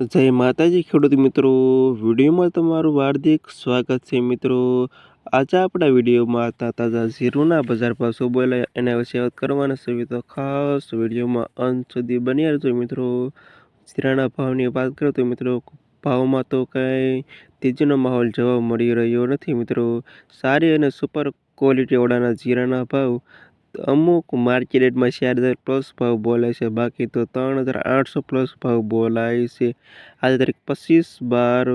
જય માતાજી, ખેડૂત મિત્રો. વિડીયોમાં તમારું હાર્દિક સ્વાગત છે મિત્રો. આજે આપણા વિડીયોમાં તાજા ઝીરોના બજાર ભાવ શું બોલાય એના વિશે વાત કરવાના છે તો ખાસ વિડીયોમાં અંત સુધી બની રહેજો મિત્રો. ઝીરાના ભાવની વાત કરો તો મિત્રો, ભાવમાં તો કાંઈ તેજીનો માહોલ જોવા મળી રહ્યો નથી મિત્રો. સારી અને સુપર ક્વોલિટીવાળાના જીરાના ભાવ અમુક માર્કેટ રેટમાં ચાર હજાર પ્લસ ભાવ બોલાય છે, બાકી તો ત્રણ હજાર આઠસો પ્લસ ભાવ બોલાય છે. આજે તારીખ પચીસ બાર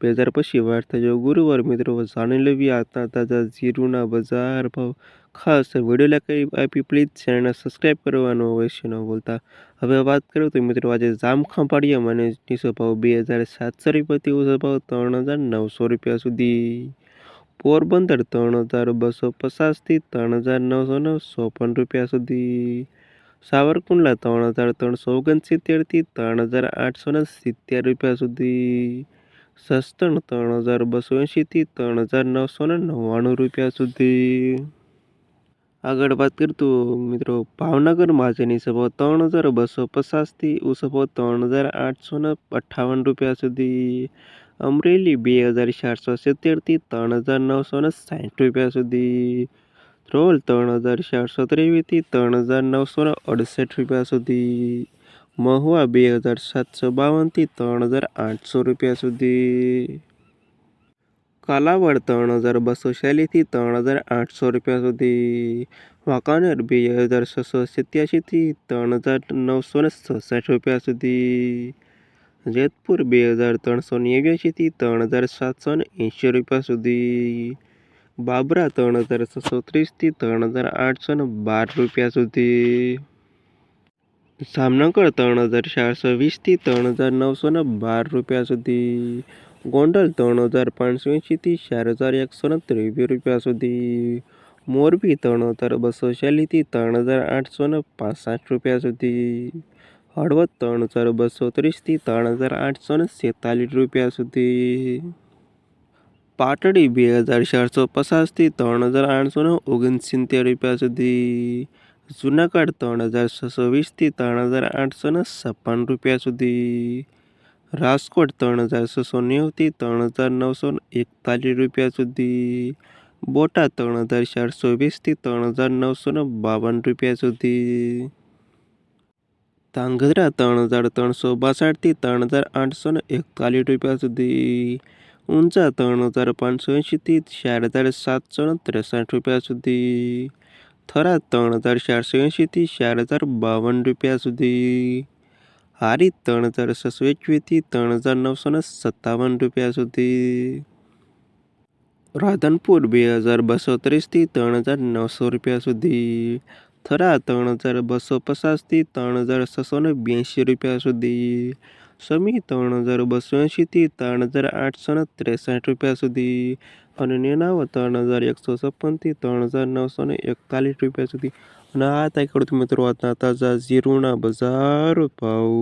બે હજાર પછી વાર થયો ગુરુવાર મિત્રો, જાણી લેવી આજના તાજા જીરુના બજાર ભાવ. ખાસ વીડિયો લાઈક આપી પ્લીઝ ચેનલને સબસ્ક્રાઈબ કરવાનું અવશ્ય ન ભૂલતા. હવે વાત કરું તો મિત્રો, આજે જામખા પાડીએ મને નીચો ભાવ બે હજાર સાતસો રૂપિયાથી ઓછો ભાવ ત્રણ હજાર નવસો રૂપિયા સુધી. પોરબંદર ત્રણ હજાર બસો પચાસથી ત્રણ હજાર નવસો ચોપન રૂપિયા સુધી. સાવરકુંડલા ત્રણ હજાર ત્રણસો ઓગણસિત્તેરથી ત્રણ હજાર આઠસો ને સિત્તેર રૂપિયા સુધી. સસ્તણ ત્રણ હજાર બસો એંશીથી ત્રણ હજાર નવસો ને નવ્વાણું રૂપિયા સુધી. આગળ વાત કરતું મિત્રો ભાવનગર માજેની સભો ત્રણ હજાર બસો પચાસથી ઉસભો ત્રણ હજાર આઠસો અઠ્ઠાવન રૂપિયા સુધી. અમરેલી બે હજાર ચારસો સિત્તેરથી ત્રણ હજાર નવસો ને સાઠ રૂપિયા સુધી. ધ્રોલ ત્રણ હજાર ચારસો ત્રેવીસથી ત્રણ હજાર નવસો ને અડસઠ રૂપિયા સુધી. મહુવા બે હજાર સાતસો બાવનથી ત્રણ હજાર આઠસો રૂપિયા સુધી. કાલાવડ ત્રણ હજાર બસો ચાલીસથી ત્રણ હજાર આઠસો રૂપિયા સુધી. વાંકાનેર બે હજાર છસો સિત્યાસીથી ત્રણ હજાર નવસો ને સડસઠ રૂપિયા સુધી. જેતપુર બે હજાર ત્રણસો નેવ્યાસીથી ત્રણ હજાર સાતસો ને એંશી રૂપિયા સુધી. બાબરા ત્રણ હજાર છસો ત્રીસથી ત્રણ હજાર આઠસો ને બાર રૂપિયા સુધી. જામનગર ત્રણ હજાર ચારસો વીસથી ત્રણ હજાર નવસો ને બાર રૂપિયા સુધી. ગોંડલ ત્રણ હજાર પાંચસો એંશીથી ચાર હજાર એકસો ને ત્રેવીસ રૂપિયા સુધી. મોરબી ત્રણ હજાર બસો ચાલીસથી ત્રણ હજાર આઠસો ને પાસઠ રૂપિયા સુધી. હળવદ ત્રણ હજાર બસો ત્રીસથી ત્રણ હજાર આઠસો ને સેતાલીસ રૂપિયા સુધી. પાટડી બે હજાર ચારસો પચાસથી ત્રણ હજાર આઠસો ને ઓગણસિત્તેર રૂપિયા સુધી. જુનાગઢ ત્રણ હજાર છસો વીસથી ત્રણ હજાર આઠસો ને છપ્પન રૂપિયા સુધી. રાજકોટ ત્રણ હજાર છસો નેવુંથી ત્રણ હજાર નવસો એકતાલીસ રૂપિયા સુધી. બોટાદ ત્રણ હજાર ચારસો વીસથી ત્રણ હજાર નવસો ને બાવન રૂપિયા સુધી. ધાંગધ્રા ત્રણ હજાર ત્રણસો બાસઠથી ત્રણ હજાર આઠસો ને એકતાલીસ રૂપિયા સુધી ઊંઝા ત્રણ હજાર પાંચસો એંશીથી ચાર હજાર સાતસો ને ત્રેસઠ રૂપિયા સુધી. થરાદ ત્રણ હજાર ચારસો એંશીથી ચાર હજાર બાવન રૂપિયા સુધી હારી ત્રણ હજાર છસો એકવીસથી ત્રણ હજાર નવસો ને સત્તાવન રૂપિયા સુધી. રાધનપુર બે હજાર બસો ત્રીસથી ત્રણ હજાર નવસો રૂપિયા સુધી થરા ત્રણ હજાર બસો પચાસથી ત્રણ હજાર છસો ને બ્યાસી રૂપિયા સુધી. સમી ત્રણ હજાર બસો એંશીથી ત્રણ હજાર આઠસો ને ત્રેસઠ રૂપિયા સુધી. અને નેનાવો ત્રણ હજાર એકસો છપ્પનથી ત્રણ હજાર નવસો ને એકતાલીસ રૂપિયા સુધી. અને આ હતા ખેડૂત મિત્રો આજના તાજા ઝીરુના બજાર ભાવ.